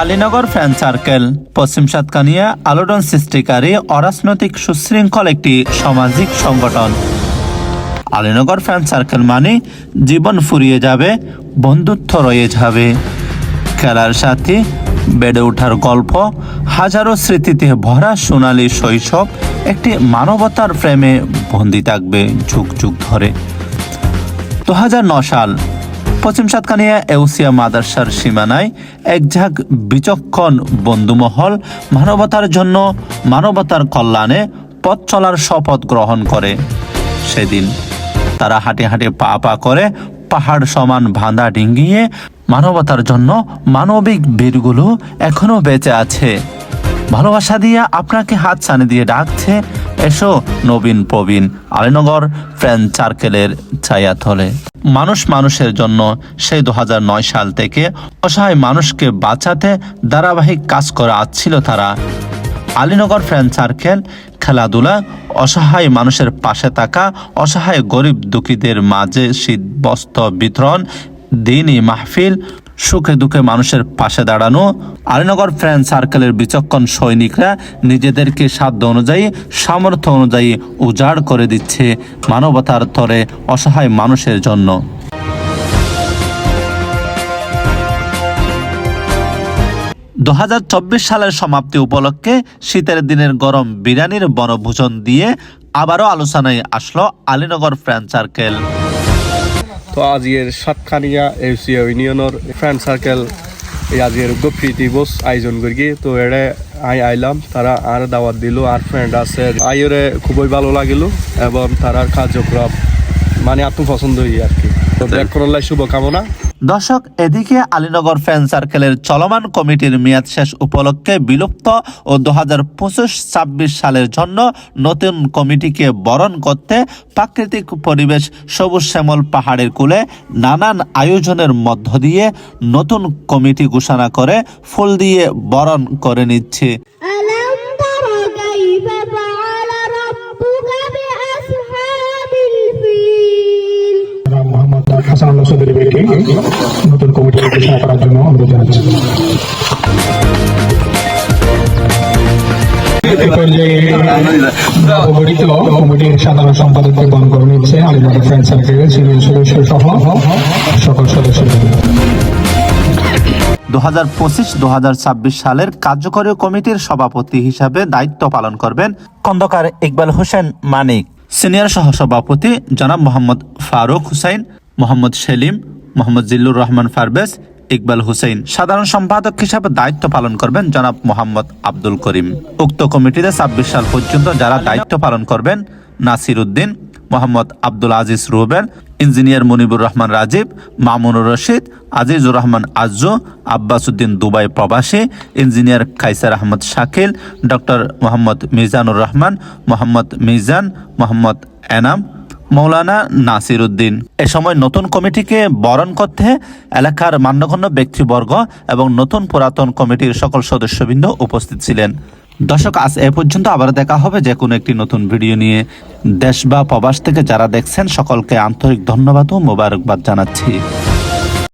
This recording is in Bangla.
আলীনগর ফ্রেন্ড সার্কেল, পশ্চিম সাতকানিয়া আলোড়ন সৃষ্টিকারী অরাজনৈতিক সুশৃঙ্খল একটি সামাজিক সংগঠন। আলীনগর ফ্রেন্ড সার্কেল মানে জীবন ফুরিয়ে যাবে, বন্ধুত্ব রয়ে যাবে। খেলার সাথে বেড়ে ওঠার গল্প, হাজারো স্মৃতিতে ভরা সোনালী শৈশব একটি মানবতার প্রেমে বন্দি থাকবে যুগ যুগ ধরে। দু সাল পশ্চিম সাতকানিয়া এউসিয়া মাদারসার সীমানায় এক ঝাঁক বিচক্ষণ বন্ধুমহল মানবতার জন্য মানবতার কল্যাণে পথ চলার শপথ গ্রহণ করে। সেদিন তারা হাঁটে হাঁটে পা পা করে পাহাড় সমান ভাঁদা ডিঙ্গিয়ে মানবতার জন্য মানবিক বীরগুলো এখনও বেঁচে আছে। ভালোবাসা দিয়ে আপনাকে হাত ছানি দিয়ে ডাকছে, এসো নবীন প্রবীণ, আলীনগর ফ্রেন্ড সার্কেলের ছায়াতলে। মানুষ মানুষের জন্য সেই দু হাজার নয় সাল থেকে অসহায় মানুষকে বাঁচাতে ধারাবাহিক কাজ করে আসছিল তারা। আলীনগর ফ্রেন্ড সার্কেল, খেলাধুলা, অসহায় মানুষের পাশে থাকা, অসহায় গরিব দুঃখীদের মাঝে শীত বস্ত্র বিতরণ, দিনই মাহফিল সুখে দুঃখে মানুষের পাশে দাঁড়ানো। আলীনগর ফ্রেন্ড সার্কেলের বিচক্ষণ সৈনিকরা নিজেদেরকে সাধ্য অনুযায়ী, সামর্থ্য অনুযায়ী উজাড় করে দিচ্ছে মানবতার তরে অসহায় মানুষের জন্য। দু হাজার চব্বিশ সালের সমাপ্তি উপলক্ষে শীতের দিনের গরম বিরিয়ানির বনভোজন দিয়ে আবারও আলোচনায় আসলো আলীনগর ফ্রেন্ড সার্কেল। তো আজিয়ের সাতখানিয়া এফসিয়া ইউনিয়নের ফ্রেন্ড সার্কেল এই আজকের গপ্রী দিবস আয়োজন করি। তো এড়ে আই আইলাম তারা আর দাওয়াত দিল আর ফ্রেন্ড আছে। আইরে খুবই ভালো লাগিল এবং তারার কার্যক্রম মানে এত পছন্দ হই আর কি। তো দেখ করলে শুভকামনা। দর্শক, এদিকে আলীনগর ফ্যান সার্কেলের চলমান কমিটির মেয়াদ শেষ উপলক্ষে বিলুপ্ত ও দু হাজার পঁচিশ ছাব্বিশ সালের জন্য নতুন কমিটিকে বরণ করতে প্রাকৃতিক পরিবেশ সবুজ শ্যামল পাহাড়ের কূলে নানান আয়োজনের মধ্য দিয়ে নতুন কমিটি ঘোষণা করে ফুল দিয়ে বরণ করে নিচ্ছে। নতুন কমিটি ঘোষণা করার জন্য অনুরোধ জানাচ্ছি। সিনিয়র সহ পঁচিশ ছাব্বিশ সালের কার্যকরী কমিটির সভাপতি হিসাবে দায়িত্ব পালন করবেন খন্দকার ইকবাল হোসেন মানিক। সিনিয়র সহসভাপতি জনাব মোহাম্মদ ফারুক হুসাইন মোহাম্মদ সেলিম, মোহাম্মদ জিল্লুর রহমান ফারবেজ ইকবাল হুসেন সাধারণ সম্পাদক হিসাবে দায়িত্ব পালন করবেন জনাব মোহাম্মদ আব্দুল করিম। উক্ত কমিটিতে ছাব্বিশ সাল পর্যন্ত যারা দায়িত্ব পালন করবেন, নাসির উদ্দিন, মোহাম্মদ আব্দুল আজিজ রুবেল, ইঞ্জিনিয়ার মুনিবুর রহমান রাজীব, মামুনুর রশিদ, আজিজুর রহমান আজ্জু আব্বাস উদ্দিন দুবাই প্রবাসী, ইঞ্জিনিয়ার কাইসার আহমদ শাকিল, ডক্টর মোহাম্মদ মিজানুর রহমান, মোহাম্মদ মিজান, মোহাম্মদ এনাম মৌলানা নাসির উদ্দিন এ সময় নতুন কমিটিকে বরণ করতে এলাকার মান্যগণ্য ব্যক্তিবর্গ এবং নতুন পুরাতন কমিটির সকল সদস্যবৃন্দ উপস্থিত ছিলেন। দর্শক, আজ এ পর্যন্ত আবার দেখা হবে যে কোনো একটি নতুন ভিডিও নিয়ে। দেশ বা প্রবাস থেকে যারা দেখছেন, সকলকে আন্তরিক ধন্যবাদ ও মোবারকবাদ জানাচ্ছি।